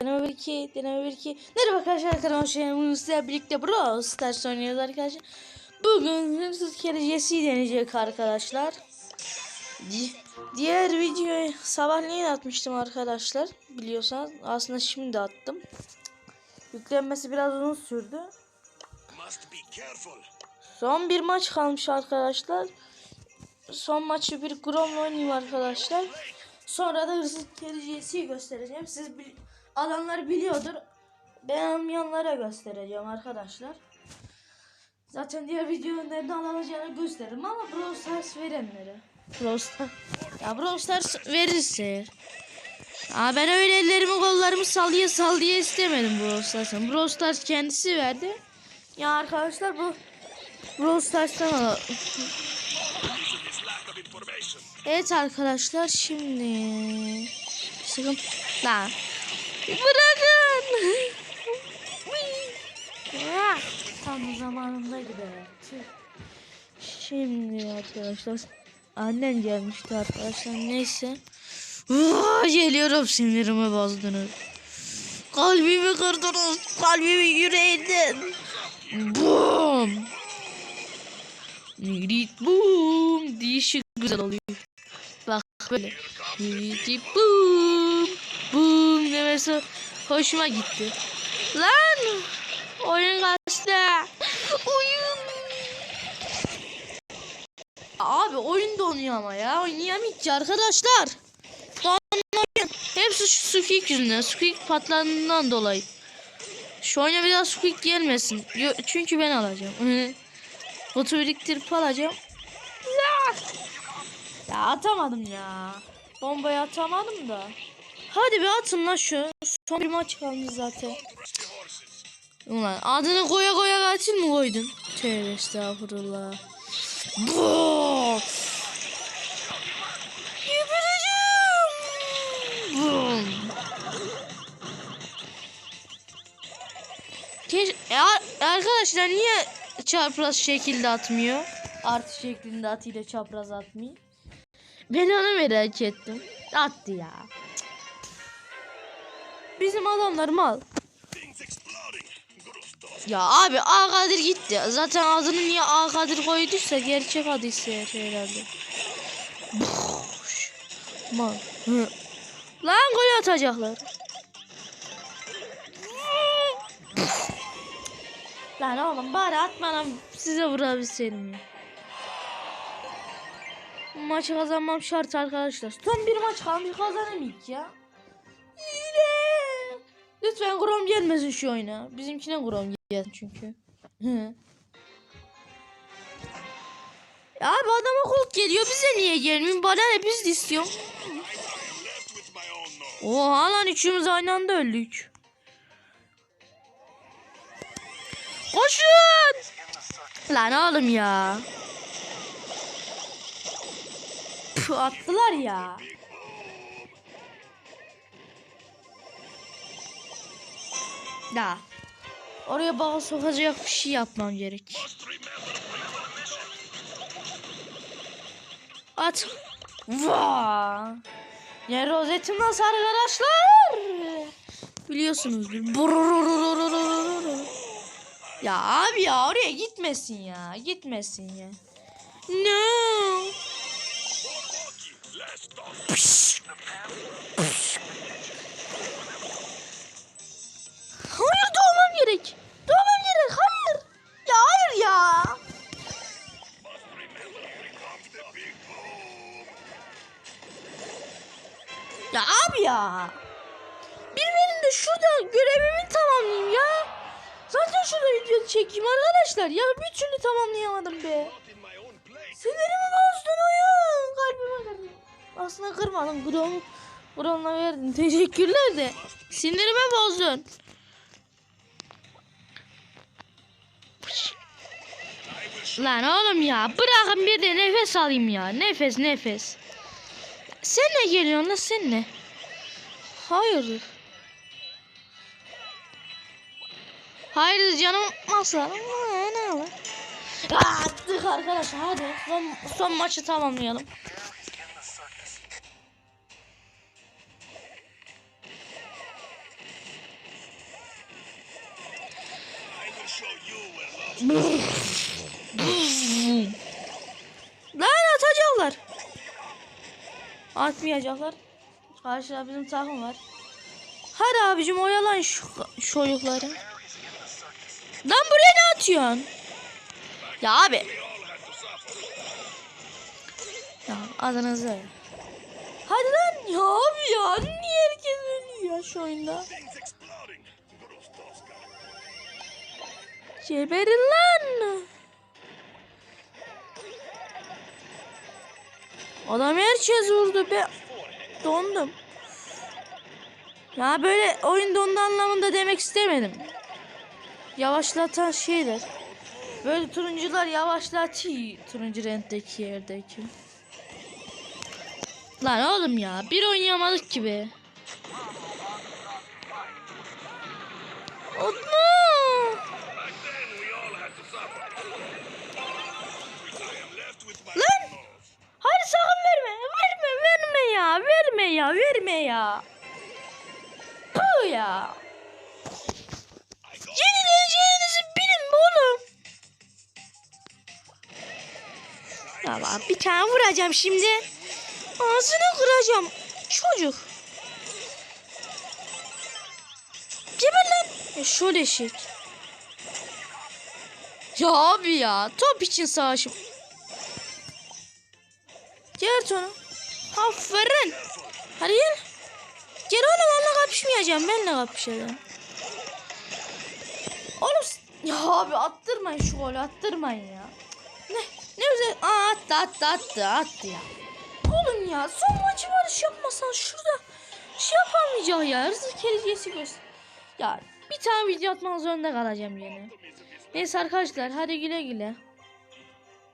deneme 1 2 deneme 1 2 Merhaba arkadaşlar kanalıma hoş geldiniz. Sizlerle birlikte Brawl Stars oynuyoruz arkadaşlar. Bugün hırsız kerecesi deneyecek arkadaşlar. Di- Diğer videoyu sabahleyin atmıştım arkadaşlar. Biliyorsanız aslında şimdi de attım. Yüklenmesi biraz uzun sürdü. Son bir maç kalmış arkadaşlar. Son maçı bir Grom'la oynayayım arkadaşlar. Sonra da hırsız kericisi göstereceğim. Siz adamlar biliyordur. Ben anlayanlara göstereceğim arkadaşlar. Zaten diğer videonun nereden alacağını gösteririm ama Brawl Stars verenlere. Brawl Stars. Ya Brawl Stars verirse. Aa ben öyle ellerimi kollarımı sallaya sallaya istemedim Brawl Stars'ın. Brawl Stars kendisi verdi. Ya arkadaşlar bu Brawl Stars'tan. Evet arkadaşlar şimdi sıkın lan bırakın. Tam zamanında gider şimdi arkadaşlar annem gelmişti arkadaşlar neyse. Aa, geliyorum sinirimi bozdunuz. Kalbimi kırdınız kalbimi yüreğinden. Boom Nigrit boom dişi güzel oluyor. Bak böyle. Nigrit boom demesi hoşuma gitti. Lan oyun kaçtı. Oyun. Abi oyun donuyor ama ya. Oynayamayız ki arkadaşlar. Hepsi şu Squeak yüzünden. Squeak patladığından dolayı. Şu oyuna bir daha Squeak gelmesin. Çünkü ben alacağım. Botu biriktirip alacağım. Ya atamadım ya. Bombayı atamadım da. Hadi bir atın la şu. Son bir maç kalmış zaten. Ulan adını koya koya katil mi koydun? Tövbe estağfurullah. Gebereceğim. Bum. Keş ya arkadaşlar niye çapraz şekilde atmıyor? Artı şeklinde atıyla çapraz atmıyor. Ben onu merak ettim. Attı ya. Bizim adamlar mal. Ya abi A Kadir gitti. Zaten adını niye A Kadir koyduysa gerçek adıysa herhalde. Boş. Mal. Hı. Lan gol atacaklar. Lan oğlum bari atmadan size vurabilseydim ya. Maçı kazanmam şart arkadaşlar. Son bir maç kalmış kazanamayız ya. Lütfen Grom gelmesin şu oyuna. Bizimkine Grom gelsin çünkü. Abi adama kol geliyor bize niye gelmiyor? Bana ne biz de istiyorum. Oha lan üçümüz aynı anda öldük. Koşun! Lan oğlum ya. Puh, attılar ya. Daha. Oraya bağ sokacak bir şey yapmam gerek. At. Vaa. Ya rozetim nasıl arkadaşlar? Biliyorsunuz. Ya abi ya oraya gitmesin ya. Gitmesin ya. Ne? Ya abi ya. Bir verin de şurada görevimi tamamlayayım ya. Zaten şurada video çekeyim arkadaşlar. Ya bir türlü tamamlayamadım be. Sinirimi bozdun oyun. Kalbimi kırdın. Aslında kırmadım. Grom, Grom'la verdin. Teşekkürler de. Sinirimi bozdun. Lan oğlum ya bırakın bir de nefes alayım ya. Nefes nefes. Sen ne geliyorsun lan sen ne? Hayır. Hayır canım masal. Ne alır? Attık arkadaşlar hadi son, son maçı tamamlayalım. Brrrr Atmayacaklar. Karşıda bizim takım var. Hadi abicim oyalan şu çocukları. Lan buraya ne atıyorsun? Ya abi. Ya adınızı. Hadi lan ya abi ya. Niye herkes ölüyor şu oyunda? Geberin lan. Adam herkes vurdu be. Dondum. Ya böyle oyun dondu anlamında demek istemedim. Yavaşlatan şeyler. Böyle turuncular yavaşlatıyor turuncu renkteki yerdeki. Lan oğlum ya bir oynayamadık gibi. Puh ya. Yenileceğinizi bilin oğlum. Bak bir tane vuracağım şimdi. Ağzını kıracağım. Çocuk. Geber lan. Ya şöyle eşek. Ya abi ya. Top için savaşım. Gel Tonu. Aferin. Hadi gel. Gel oğlum onunla kapışmayacağım. Benimle kapışacağım. Oğlum ya abi attırmayın şu golü attırmayın ya. Ne ne güzel Aa, attı attı attı attı ya. Oğlum ya son maçı barış yapmasan şurada şey yapamayacak ya. Rızık kericesi göster. Ya bir tane video atmak zorunda kalacağım yine. Neyse arkadaşlar hadi güle güle.